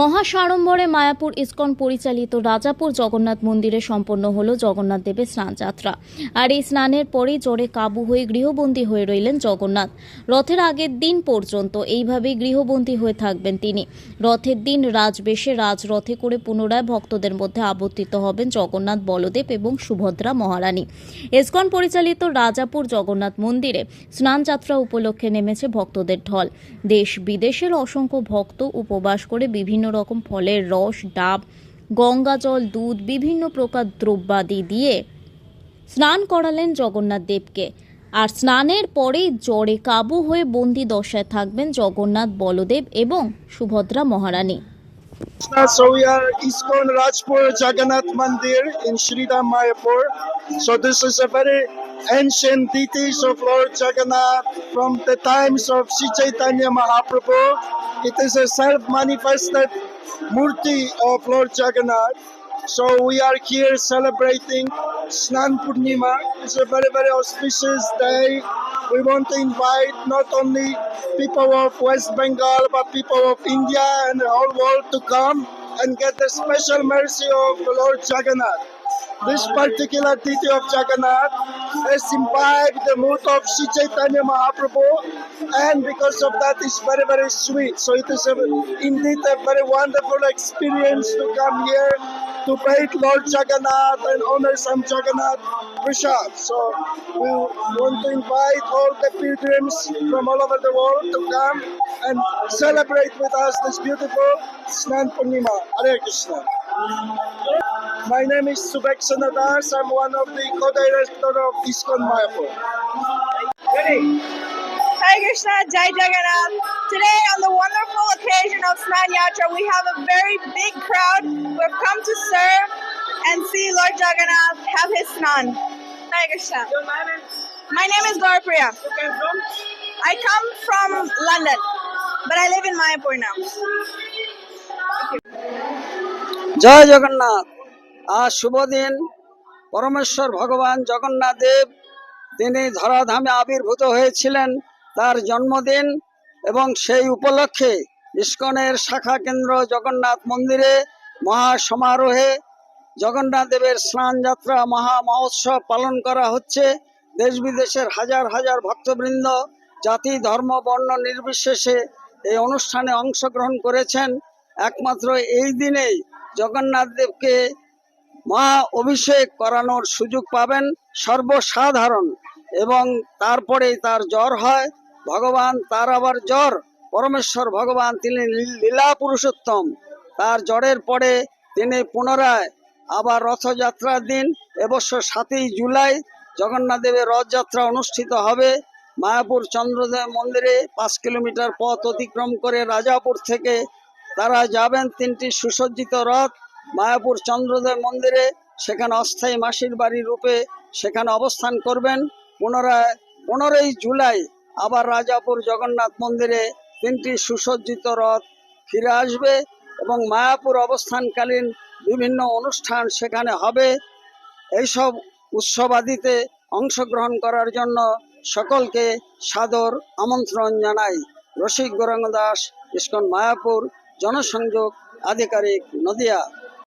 মহাসাড়ম্বরে Mayapur ISKCON পরিচালিত রাজাপুর জগন্নাথ মন্দিরে সম্পন্ন হলো জগন্নাথ দেবের স্নানযাত্রা। আর এই স্নানের পরেই জ্বরে কাবু হয়ে গৃহবন্দী হয়ে রইলেন জগন্নাথ। রথের আগের দিন পর্যন্ত এইভাবেই গৃহবন্দী হয়ে থাকবেন তিনি। রথের দিন রাজবেশে রাজরথে করে পুনরায় ভক্তদের মধ্যে আবর্তিত হবেন জগন্নাথ বলদেব এবং সুভদ্রা মহারানী। ইস্কন পরিচালিত রাজাপুর জগন্নাথ মন্দিরে স্নানযাত্রা উপলক্ষে নেমেছে ভক্তদের ঢল। দেশ বিদেশের অসংখ্য ভক্ত উপবাস করে বিভিন্ন রকম ফলের রস ডাব গঙ্গা জল দুধ বিভিন্ন প্রকার দ্রব্যাদি দিয়ে স্নান করালেন জগন্নাথ দেবকে আর স্নানের পরেই জ্বরে কাবু হয়ে বন্দি দশায় থাকবেন জগন্নাথ বলদেব এবং সুভদ্রা মহারানী So we are Iskon Rajpur Jagannath Mandir in Sridham Mayapur. So this is a very ancient deities of Lord Jagannath from the times of Sri Chaitanya Mahaprabhu. It is a self-manifested murti of Lord Jagannath. So we are here celebrating Snan Purnima. It's a very, very auspicious day. We want to invite not only people of West Bengal, but people of India and the whole world to come and get the special mercy of Lord Jagannath. This particular deity of Jagannath has imbibed the mood of Sri Chaitanya Mahaprabhu, and because of that, it's very, very sweet. So it is a, indeed a very wonderful experience to come here to pray Lord Jagannath and honor some Jagannath Prasad. So we want to invite all the pilgrims from all over the world to come and celebrate with us this beautiful Snan Purnima. Hare Krishna. My name is Subek Sanadas. I'm one of the co-director of ISKCON Mayapur. Hi Krishna, Jai Jagannath. Today on the wonderful occasion of Snan Yatra, we have a very big crowd who have come to serve and see Lord Jagannath have his Snan. Hi Krishna. Your name is? My name is Gaurapriya. You came from? I come from London, but I live in Mayapur now. Jai Jagannath. আজ শুভ দিন। পরমেশ্বর ভগবান জগন্নাথ দেব, তিনি ধরাধামে আবির্ভূত হয়েছিলেন তার জন্মদিন এবং সেই উপলক্ষে ইস্কনের শাখা কেন্দ্র জগন্নাথ মন্দিরে মহা সমারোহে জগন্নাথ দেবের স্নান যাত্রা মহা মহোৎসব পালন করা হচ্ছে। দেশ বিদেশের হাজার হাজার ভক্তবৃন্দ জাতি, ধর্ম, বর্ণ নির্বিশেষে এই অনুষ্ঠানে অংশগ্রহণ করেছেন। একমাত্র এই দিনেই জগন্নাথ দেবকে মহা অভিষেক করানোর সুযোগ পাবেন সর্বসাধারণ এবং তারপরেই তার জ্বর হয়। ভগবান তার আবার জ্বর। পরমেশ্বর ভগবান তিনি লীলা পুরুষোত্তম। তার জ্বরের পরে তিনি পুনরায় আবার রথযাত্রার দিন, এবছর সাতই জুলাই জগন্নাথ দেবের রথযাত্রা অনুষ্ঠিত হবে। মায়াপুর চন্দ্রদেব মন্দিরে পাঁচ কিলোমিটার পথ অতিক্রম করে রাজাপুর থেকে তারা যাবেন তিনটি সুসজ্জিত রথ। মায়াপুর চন্দ্রদেব মন্দিরে সেখানে অস্থায়ী মাসির বাড়ি রূপে সেখানে অবস্থান করবেন। পুনরায়, পনেরোই জুলাই আবার রাজাপুর জগন্নাথ মন্দিরে তিনটি সুসজ্জিত রথ ফিরে আসবে এবং মায়াপুর অবস্থানকালীন বিভিন্ন অনুষ্ঠান সেখানে হবে। এইসব উৎসবাদিতে অংশগ্রহণ করার জন্য সকলকে সাদর আমন্ত্রণ জানাই। রসিক গৌরাঙ্গ দাস, ইস্কন মায়াপুর, জনসংযোগ আধিকারিক নদিয়া।